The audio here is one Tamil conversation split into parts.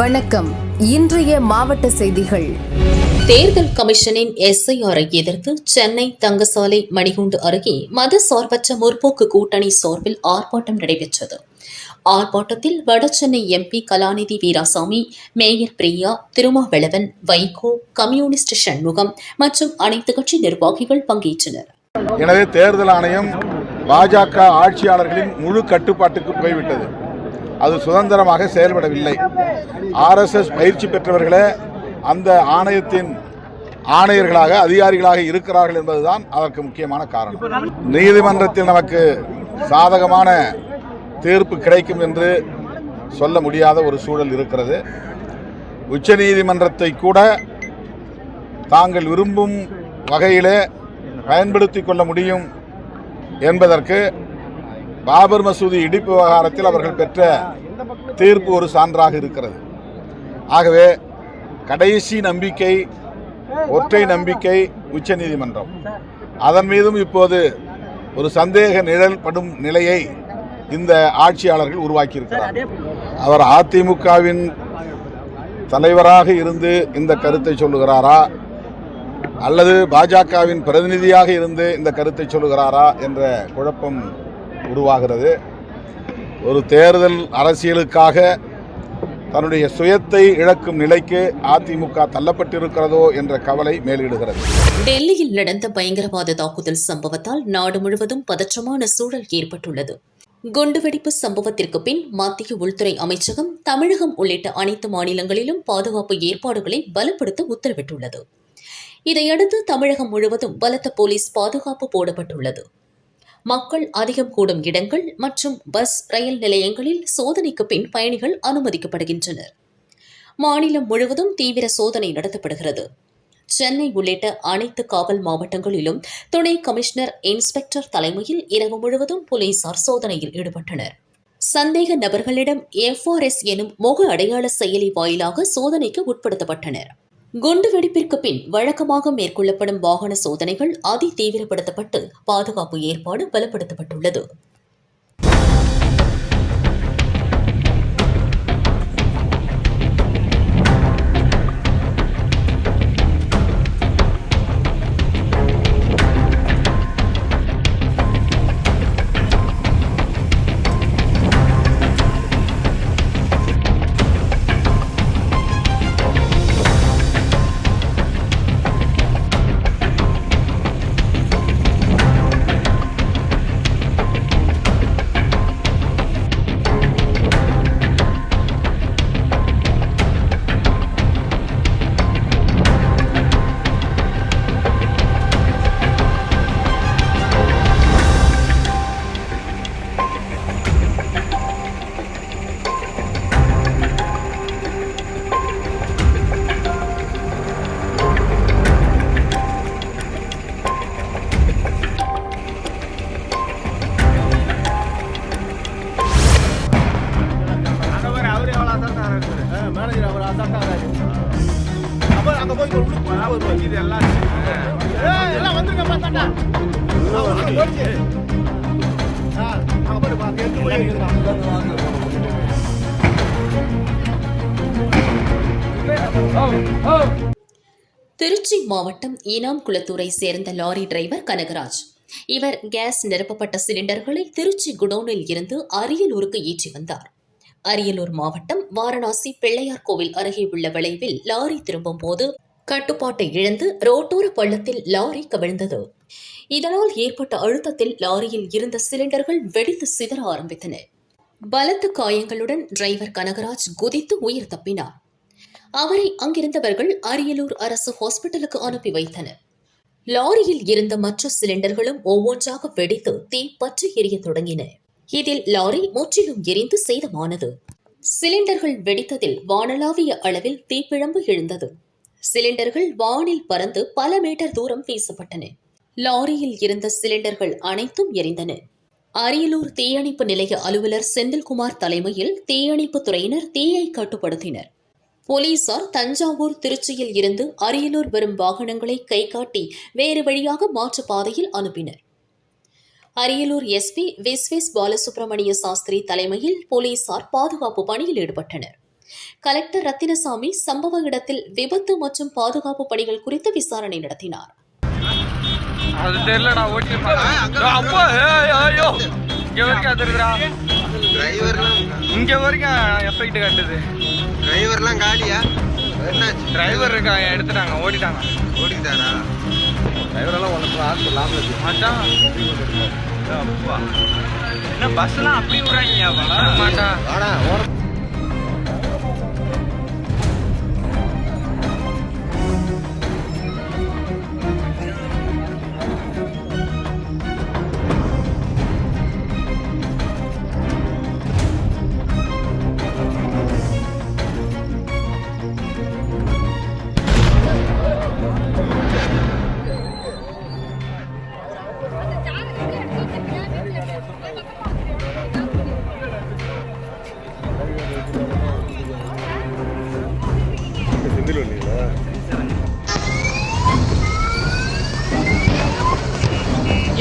வணக்கம். இன்றைய மாவட்ட செய்திகள். தேர்தல் கமிஷனின் எஸ்ஐஆரை எதிர்த்து சென்னை தங்கசாலை மணிகுண்டு அருகே மத சார்பற்ற முற்போக்கு கூட்டணி சார்பில் ஆர்ப்பாட்டம் நடைபெற்றது. ஆர்ப்பாட்டத்தில் Vadachennai MP Kalanidhi Veeraswamy mayor Priya Thirumavalavan Vaiko communist Shanmugam மற்றும் அனைத்து கட்சி நிர்வாகிகள் பங்கேற்றனர். எனவே தேர்தல் ஆணையம் பாஜக ஆட்சியாளர்களின் முழு கட்டுப்பாட்டுக்கு போய்விட்டது. அது சுதந்திரமாக செயல்படவில்லை. ஆர்எஸ்எஸ் பயிற்சி பெற்றவர்களே அந்த ஆணையத்தின் ஆணையர்களாக அதிகாரிகளாக இருக்கிறார்கள் என்பதுதான் அதற்கு முக்கியமான காரணம். நீதிமன்றத்தில் நமக்கு சாதகமான தீர்ப்பு கிடைக்கும் என்று சொல்ல முடியாத ஒரு சூழல் இருக்கிறது. உச்சநீதிமன்றத்தை கூட தாங்கள் விரும்பும் வகையிலே பயன்படுத்தி கொள்ள முடியும் என்பதற்கு பாபர் மசூதி இடிப்பு விவகாரத்தில் அவர்கள் பெற்ற தீர்ப்பு ஒரு சான்றாக இருக்கிறது. ஆகவே கடைசி நம்பிக்கை ஒற்றை நம்பிக்கை உச்சநீதிமன்றம். அதன் மீதும் இப்போது ஒரு சந்தேக நிழல் படும் நிலையை இந்த ஆட்சியாளர்கள் உருவாக்கியிருக்கிறார் அவர் அதிமுகவின் தலைவராக இருந்து இந்த கருத்தை சொல்லுகிறாரா? அல்லது பாஜகவின் பிரதிநிதியாக இருந்து இந்த கருத்தை சொல்லுகிறாரா? என்ற குழப்பம் உருவாகிறது. ஒரு தேர்தல் அரசியலுக்காக தன்னுடைய சுயத்தை இழக்கும் நிலைக்கு அதிமுக தள்ளப்பட்டிருக்கிறதோ என்ற கவலை மேலிடுகிறது. டெல்லியில் நடந்த பயங்கரவாத தாக்குதல் சம்பவத்தால் நாடு முழுவதும் பதற்றமான சூழல் ஏற்பட்டுள்ளது. குண்டுவெடிப்பு சம்பவத்திற்கு பின் மத்திய உள்துறை அமைச்சகம் தமிழகம் உள்ளிட்ட அனைத்து மாநிலங்களிலும் பாதுகாப்பு ஏற்பாடுகளை பலப்படுத்த உத்தரவிட்டுள்ளது. இதையடுத்து தமிழகம் முழுவதும் பலத்த போலீஸ் பாதுகாப்பு போடப்பட்டுள்ளது. மக்கள் அதிகம் கூடும் இடங்கள் மற்றும் பஸ் ரயில் நிலையங்களில் சோதனைக்கு பின் பயணிகள் அனுமதிக்கப்படுகின்றனர். மாநிலம் முழுவதும் தீவிர சோதனை நடத்தப்படுகிறது. சென்னை உள்ளிட்ட அனைத்து காவல் மாவட்டங்களிலும் துணை கமிஷனர் இன்ஸ்பெக்டர் தலைமையில் இரவு முழுவதும் போலீசார் சோதனையில் ஈடுபட்டனர். சந்தேக நபர்களிடம் எஃப்ஆர்எஸ் எனும் முக அடையாள செயலி வாயிலாக சோதனைக்கு உட்படுத்தப்பட்டனர். குண்டுவெடிப்பிற்கு பின் வழக்கமாக மேற்கொள்ளப்படும் வாகன சோதனைகள் அதி தீவிரப்படுத்தப்பட்டு பாதுகாப்பு ஏற்பாடு பலப்படுத்தப்பட்டுள்ளது. அங்கே போய் ஒரு உள்ளுக்கு போனா ஒரு இது எல்லாம் ஏய், எல்லாம் வந்துருங்கப்பா தாண்டா. அங்கே போயிடுச்சு ஆ அங்கே போய் அங்கே எடுத்து போய் திருச்சி மாவட்டம் ஈனாம் குளத்தூரை சேர்ந்த லாரி டிரைவர் கனகராஜ். இவர் கேஸ் நிரப்பப்பட்ட சிலிண்டர்களை திருச்சி குடோனில் இருந்து அரியலூருக்கு ஏற்றி வந்தார். அரியலூர் மாவட்டம் வாரணாசி பிள்ளையார் கோவில் அருகே உள்ள விளைவில் லாரி திரும்பும் போது கட்டுப்பாட்டை இழந்து ரோட்டோர பள்ளத்தில் லாரி கவிழ்ந்தது. இதனால் ஏற்பட்ட அழுத்தத்தில் லாரியில் இருந்த சிலிண்டர்கள் வெடித்து சிதற ஆரம்பித்தன. பலத்த காயங்களுடன் டிரைவர் கனகராஜ் குதித்து உயிர் தப்பினார். அவரை அங்கிருந்தவர்கள் அரியலூர் அரசு ஹாஸ்பிட்டலுக்கு அனுப்பி வைத்தனர். லாரியில் இருந்த மற்ற சிலிண்டர்களும் ஒவ்வொன்றாக வெடித்து தீ பற்றி எரிய தொடங்கின. இதில் லாரி முற்றிலும் எரிந்து சேதமானது. சிலிண்டர்கள் வெடித்ததில் வானளாவிய அளவில் தீப்பிழம்பு எழுந்தது. சிலிண்டர்கள் வானில் பறந்து பல மீட்டர் தூரம் வீசப்பட்டன. லாரியில் இருந்த சிலிண்டர்கள் அனைத்தும் எரிந்தன. அரியலூர் தீயணைப்பு நிலைய அலுவலர் செந்தில்குமார் தலைமையில் தீயணைப்பு துறையினர் தீயை கட்டுப்படுத்தினர். போலீசார் தஞ்சாவூர் திருச்சியில் இருந்து அரியலூர் வரும் வாகனங்களை கை காட்டி வேறு வழியாக மாற்று பாதையில் அனுப்பினர். அரியலூர் எஸ்பி விஸ்வேஸ் பாலசுப்ரமணிய சாஸ்திரி தலைமையில் போலீசார் பாதுகாப்பு பணியில் ஈடுபட்டனர். கலெக்டர் ரத்தினசாமி சம்பவ இடத்தில் விபத்து மற்றும் பாதுகாப்பு பணிகள் குறித்து விசாரணை நடத்தினார். அது தெரியலடா ஓட்டி அப்பா ஏய், ஐயோ. இங்க வரைக்கும் அது இருக்குடா டிரைவர்லாம் இங்க வரைக்கும் எஃபெக்ட் காட்டுது டிரைவர்லாம் காலியா? என்னாச்சு? டிரைவர் இருக்காங்க எடுத்துட்டாங்க ஓடிட்டாங்க. ஓடிக்கிட்டாரா டிரைவரெல்லாம் ஒன்று ஹாஸ்பிட்டல் ஆம்புலன்ஸ் மச்சான் அப்பா. என்ன பஸ்லாம் அப்படி விடுறாங்க மாட்டா. ஓர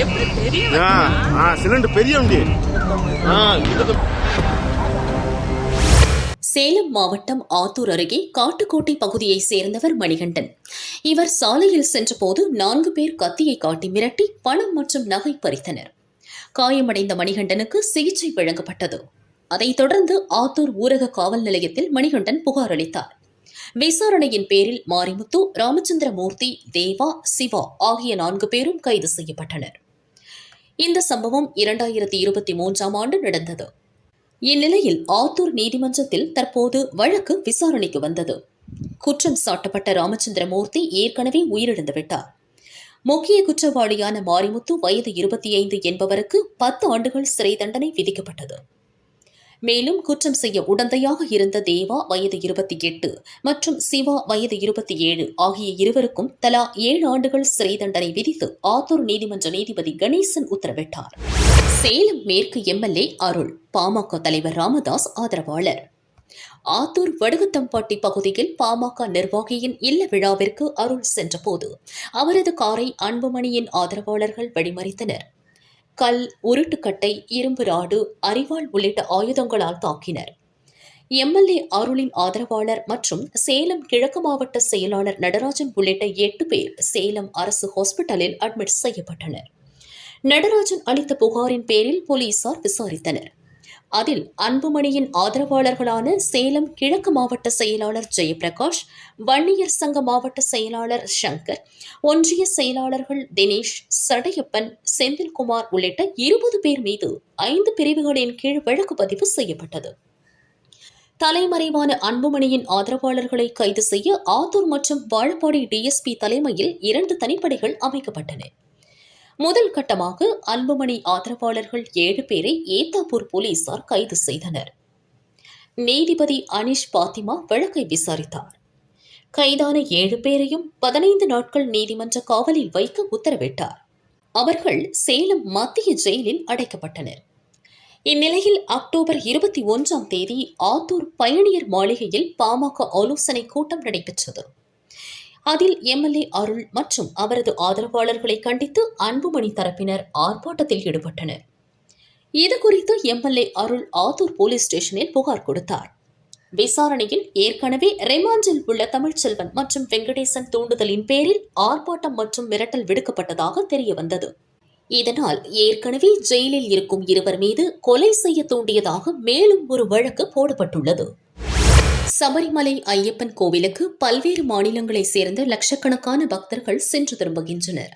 ஆ ஆ சிலிண்டர் பெரிய வண்டி. ஆ கிட்டத்தட்ட சேலம் மாவட்டம் ஆத்தூர் அருகே காட்டுக்கோட்டை பகுதியைச் சேர்ந்தவர் மணிகண்டன். இவர் சாலையில் சென்றபோது நான்கு பேர் கத்தியை காட்டி மிரட்டி பணம் மற்றும் நகை பறித்தனர். காயமடைந்த மணிகண்டனுக்கு சிகிச்சை வழங்கப்பட்டது. அதைத் தொடர்ந்து ஆத்தூர் ஊரக காவல் நிலையத்தில் மணிகண்டன் புகார் அளித்தார். விசாரணையின் பேரில் மாரிமுத்து ராமச்சந்திரமூர்த்தி தேவா சிவா ஆகிய நான்கு பேரும் கைது செய்யப்பட்டனர். இந்த சம்பவம் இரண்டாயிரத்தி இருபத்தி மூன்றாம் ஆண்டு நடந்தது. இந்நிலையில் ஆத்தூர் நீதிமன்றத்தில் தற்போது வழக்கு விசாரணைக்கு வந்தது. குற்றம் சாட்டப்பட்ட ராமச்சந்திரமூர்த்தி ஏற்கனவே உயிரிழந்து விட்டார். முக்கிய குற்றவாளியான மாரிமுத்து வயது இருபத்தி ஐந்து என்பவருக்கு பத்து ஆண்டுகள் சிறை தண்டனை விதிக்கப்பட்டது. மேலும் குற்றம் செய்ய உடந்தையாக இருந்த தேவா வயது இருபத்தி எட்டு மற்றும் சிவா வயது இருபத்தி ஏழு ஆகிய இருவருக்கும் தலா ஏழு ஆண்டுகள் சிறை தண்டனை விதித்து ஆத்தூர் நீதிமன்ற நீதிபதி கணேசன் உத்தரவிட்டார். சேலம் மேற்கு எம்எல்ஏ அருள் பாமக தலைவர் ராமதாஸ் ஆதரவாளர். ஆத்தூர் வடுகுத்தம்பாட்டி பகுதியில் பாமக நிர்வாகியின் இல்ல விழாவிற்கு அருள் சென்றபோது அவரது காரை அன்புமணியின் ஆதரவாளர்கள் வழிமறித்தனர். கல் உருட்டுக்கட்டை இரும்பு ராடு அரிவாள் உள்ளிட்ட ஆயுதங்களால் தாக்கினர். எம்எல்ஏ அருளின் ஆதரவாளர் மற்றும் சேலம் கிழக்கு மாவட்ட செயலாளர் நடராஜன் உள்ளிட்ட எட்டு பேர் சேலம் அரசு ஹாஸ்பிட்டலில் அட்மிட் செய்யப்பட்டனர். நடராஜன் அளித்த புகாரின் பேரில் போலீசார் விசாரித்தனர். அதில் அன்புமணியின் ஆதரவாளர்களான சேலம் கிழக்கு மாவட்ட செயலாளர் ஜெயபிரகாஷ் வன்னியர் சங்க மாவட்ட செயலாளர் சங்கர் ஒன்றிய செயலாளர்கள் தினேஷ் சடையப்பன் செந்தில்குமார் உள்ளிட்ட இருபது பேர் மீது ஐந்து பிரிவுகளின் கீழ் வழக்கு பதிவு செய்யப்பட்டது. தலைமறைவான அன்புமணியின் ஆதரவாளர்களை கைது செய்ய ஆத்தூர் மற்றும் வாழப்பாடி டிஎஸ்பி தலைமையில் இரண்டு தனிப்படைகள் அமைக்கப்பட்டன. முதல் கட்டமாக அன்புமணி ஆதரவாளர்கள் ஏழு பேரை ஏத்தாப்பூர் போலீசார் கைது செய்தனர். நீதிபதி அனிஷ் பாத்திமா வழக்கை விசாரித்தார். கைதான ஏழு பேரையும் பதினைந்து நாட்கள் நீதிமன்ற காவலில் வைக்க உத்தரவிட்டார். அவர்கள் சேலம் மத்திய ஜெயிலில் அடைக்கப்பட்டனர். இந்நிலையில் அக்டோபர் இருபத்தி ஒன்றாம் தேதி ஆத்தூர் பயணியர் மாளிகையில் பாமக ஆலோசனை கூட்டம் நடைபெற்றது. அதில் எம்எல்ஏ அருள் மற்றும் அவரது ஆதரவாளர்களை கண்டித்து அன்புமணி தரப்பினர் ஆர்ப்பாட்டத்தில் ஈடுபட்டனர். இது குறித்து எம்எல்ஏ அருள் ஆத்தூர் போலீஸ் ஸ்டேஷனில் புகார் கொடுத்தார். விசாரணையில் ஏற்கனவே ரிமாண்டில் உள்ள தமிழ்ச்செல்வன் மற்றும் வெங்கடேசன் தூண்டுதலின் பேரில் ஆர்ப்பாட்டம் மற்றும் மிரட்டல் விடுக்கப்பட்டதாக தெரியவந்தது. இதனால் ஏற்கனவே ஜெயிலில் இருக்கும் இருவர் மீது கொலை செய்ய தூண்டியதாக மேலும் ஒரு வழக்கு போடப்பட்டுள்ளது. சபரிமலை ஐயப்பன் கோவிலுக்கு பல்வேறு மாநிலங்களைச் சேர்ந்த லட்சக்கணக்கான பக்தர்கள் சென்று திரும்புகின்றனர்.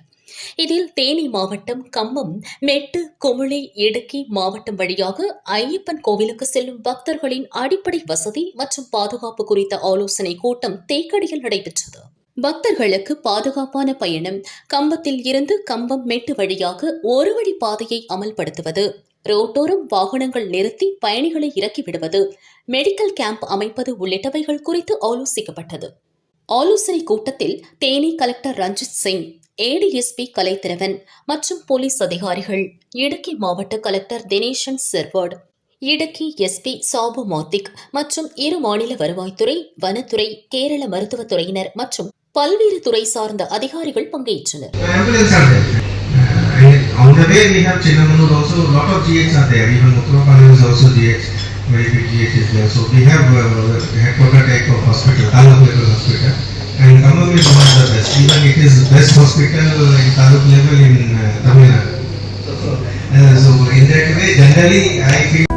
இதில் தேனி மாவட்டம் கம்மம் மெட்டு குமிளி இடுக்கி மாவட்டம் வழியாக ஐயப்பன் கோவிலுக்கு செல்லும் பக்தர்களின் அடிப்படை வசதி மற்றும் பாதுகாப்பு குறித்த ஆலோசனை கூட்டம் தேக்கடியில் நடைபெற்றது. பக்தர்களுக்கு பாதுகாப்பான பயணம் கம்பத்தில் இருந்து கம்பம் மெட்டு வழியாக ஒரு வழி பாதையை அமல்படுத்துவது ரோட்டோரம் வாகனங்கள் நிறுத்தி பயணிகளை இறக்கி விடுவது மெடிக்கல் கேம்ப் அமைப்பது உள்ளிட்டவைகள் குறித்து ஆலோசிக்கப்பட்டது. ஆலோசனை கூட்டத்தில் தேனி கலெக்டர் ரஞ்சித் சிங் ஏடிஎஸ்பி கலைத்திறவன் மற்றும் போலீஸ் அதிகாரிகள் இடுக்கி மாவட்ட கலெக்டர் தினேஷன் செர்வர்ட் இடுக்கி எஸ்பி சாபு மாத்திக் மற்றும் இரு மாநில வருவாய்த்துறை வனத்துறை கேரள மருத்துவத்துறையினர் மற்றும் பல்வேறு துறை சார்ந்த அதிகாரிகள் பங்கேற்றனர். On the way we have Chinnamanur also, a lot of GHs are there, even Muthuapalli is also GH. very big GH is there. So we have uh, headquarter type of hospital, Taluk level hospital. And Khammam is one of the best. Even it is best hospital in Taluk level in uh, Tamil Nadu. Uh, so in that way, generally I feel